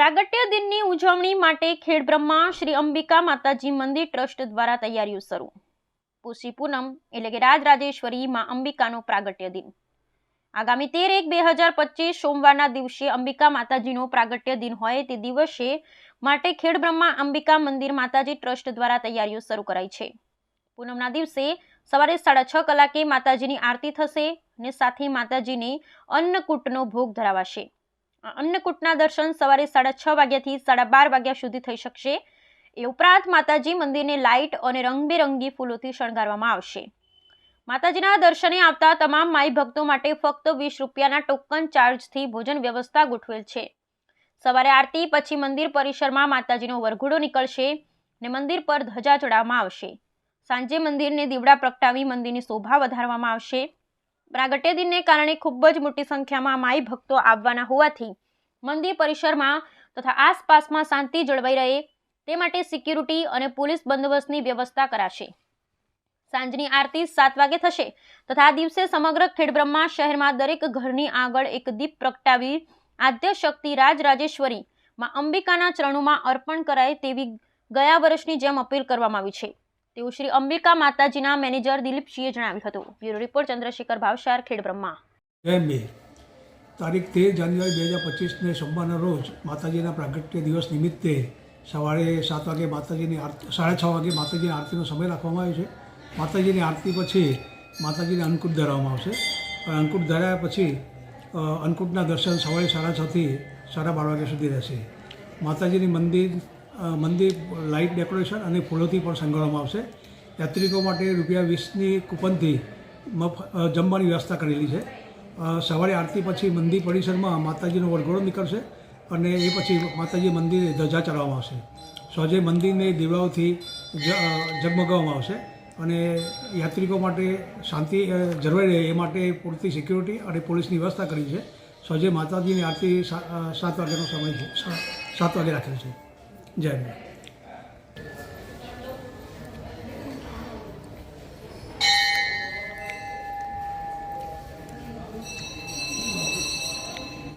પ્રાગટ્ય દિનની ઉજવણી માટે ખેડબ્રહ્મા શ્રી અંબિકા માતાજી મંદિર ટ્રસ્ટ દ્વારા તૈયારીઓ શરૂ. પુષી પૂનમ એટલે કે રાજરાજેશ્વરી માં અંબિકાનો પ્રાગટ્ય દિન. આગામી તેર એક બે હજાર પચીસ સોમવારના દિવસે અંબિકા માતાજીનો પ્રાગટ્ય દિન હોય તે દિવસે માટે ખેડબ્રહ્મા અંબિકા મંદિર માતાજી ટ્રસ્ટ દ્વારા તૈયારીઓ શરૂ કરાઈ છે. પૂનમના દિવસે સવારે સાડા છ કલાકે માતાજીની આરતી થશે અને સાથે માતાજીને અન્નકૂટનો ભોગ ધરાવાશે. અન્નકૂટના દર્શન સવારે સાડા છ વાગ્યાથી સાડા બાર વાગ્યા સુધી થઈ શકશે. એ ઉપરાંત માતાજી મંદિરને લાઇટ અને રંગબેરંગી ફૂલોથી શણગારવામાં આવશે. માતાજીના દર્શને આવતા તમામ માઈ ભક્તો માટે ફક્ત વીસ રૂપિયાના ટોકન ચાર્જથી ભોજન વ્યવસ્થા ગોઠવેલ છે. સવારે આરતી, પછી મંદિર પરિસરમાં માતાજીનો વરઘોડો નીકળશે ને મંદિર પર ધજા ચડાવવામાં આવશે. સાંજે મંદિરને દીવડા પ્રગટાવી મંદિરની શોભા વધારવામાં આવશે. પ્રાગટ્ય દિનને કારણે ખૂબ જ મોટી સંખ્યામાં માઈ ભક્તો આવવાના હોવાથી મંદિર પરિસરમાં તથા આસપાસમાં શાંતિ જળવાઈ રહે તે માટે સિક્યુરિટી અને પોલીસ બંદોબસ્તની વ્યવસ્થા કરાશે. સાંજની આરતી સાત વાગે થશે તથા આ દિવસે સમગ્ર ખેડબ્રહ્મા શહેરમાં દરેક ઘરની આગળ એક દીપ પ્રગટાવી આદ્ય શક્તિ રાજરાજેશ્વરી માં અંબિકાના ચરણોમાં અર્પણ કરાય તેવી ગયા વર્ષની જેમ અપીલ કરવામાં આવી છે. તેવું શ્રી અંબિકા માતાજીના મેનેજર દિલીપસિંહે જણાવ્યું હતું. બ્યુરો રિપોર્ટ ચંદ્રશેખર ભાવસાર, ખેડ બ્રહ્મા. તારીખ તેર જાન્યુઆરી બે હજાર પચીસને સોમવારના રોજ માતાજીના પ્રાગટ્ય દિવસ નિમિત્તે સવારે સાત વાગે માતાજીની આરતી, સાડા છ વાગે માતાજીની આરતીનો સમય રાખવામાં આવ્યો છે. માતાજીની આરતી પછી માતાજીને અન્નકૂટ ધરાવવામાં આવશે. અને અન્નકૂટ ધરાયા પછી અન્નકૂટના દર્શન સવારે સાડા છથી સાડા બાર વાગ્યા સુધી રહેશે. માતાજીની મંદિર મંદિર લાઇટ ડેકોરેશન અને ફૂલોથી પણ શણગારવામાં આવશે. યાત્રિકો માટે રૂપિયા વીસની કૂપનથી જમવાની વ્યવસ્થા કરેલી છે. સવારે આરતી પછી મંદિર પરિસરમાં માતાજીનો વરઘોડો નીકળશે અને એ પછી માતાજી મંદિરે ધજા ચડાવવામાં આવશે. સોજે મંદિરને દીવાઓથી જગમગાવવામાં આવશે અને યાત્રિકો માટે શાંતિ જરૂરી રહે એ માટે પૂરતી સિક્યુરિટી અને પોલીસની વ્યવસ્થા કરી છે. સોજે માતાજીની આરતી સાત વાગ્યાનો સમય છે. સાત વાગે રાખેલ છે. જય